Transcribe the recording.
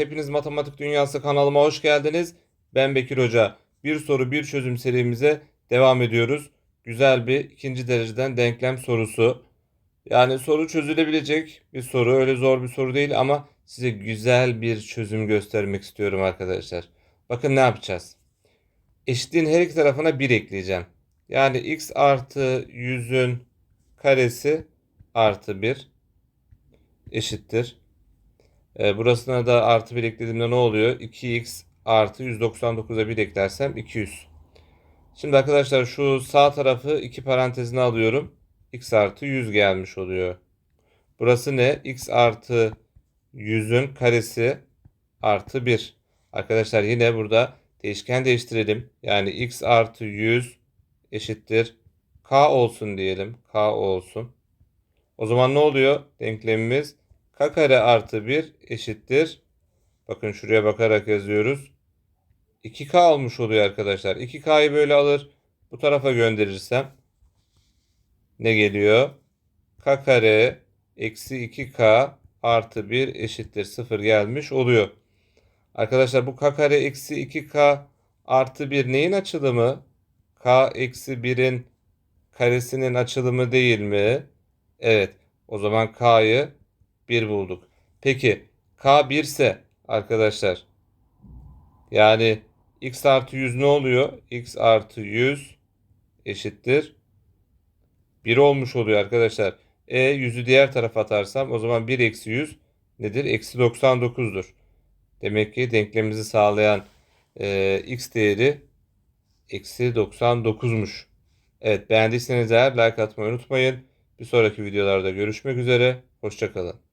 Hepiniz Matematik Dünyası kanalıma hoş geldiniz. Ben Bekir Hoca. Bir soru bir çözüm serimize devam ediyoruz. Güzel bir ikinci dereceden denklem sorusu. Yani soru çözülebilecek bir soru. Öyle zor bir soru değil ama size güzel bir çözüm göstermek istiyorum arkadaşlar. Bakın ne yapacağız. Eşitliğin her iki tarafına 1 ekleyeceğim. Yani x artı 100'ün karesi artı 1 eşittir. E, burasına da artı 1 eklediğimde ne oluyor? 2x artı 199'a 1 eklersem 200. Şimdi arkadaşlar şu sağ tarafı iki parantezine alıyorum. x artı 100 gelmiş oluyor. Burası ne? x artı 100'ün karesi artı 1. Arkadaşlar yine burada değişken değiştirelim. Yani x artı 100 eşittir. k olsun diyelim. k olsun. O zaman ne oluyor? Denklemimiz k kare artı 1 eşittir. Bakın şuraya bakarak yazıyoruz. 2k olmuş oluyor arkadaşlar. 2k'yı böyle alır. Bu tarafa gönderirsem ne geliyor? k kare eksi 2k artı 1 eşittir 0 gelmiş oluyor. Arkadaşlar bu k kare eksi 2k artı 1 neyin açılımı? k eksi 1'in karesinin açılımı değil mi? Evet. O zaman k'yı 1 bulduk. Peki k 1 ise arkadaşlar yani x artı 100 ne oluyor? x artı 100 eşittir 1 olmuş oluyor arkadaşlar. E 100'ü diğer tarafa atarsam o zaman 1 eksi 100 nedir? Eksi 99'dur. Demek ki denklemimizi sağlayan e, x değeri eksi 99'muş. Evet beğendiyseniz eğer like atmayı unutmayın. Bir sonraki videolarda görüşmek üzere. Hoşçakalın.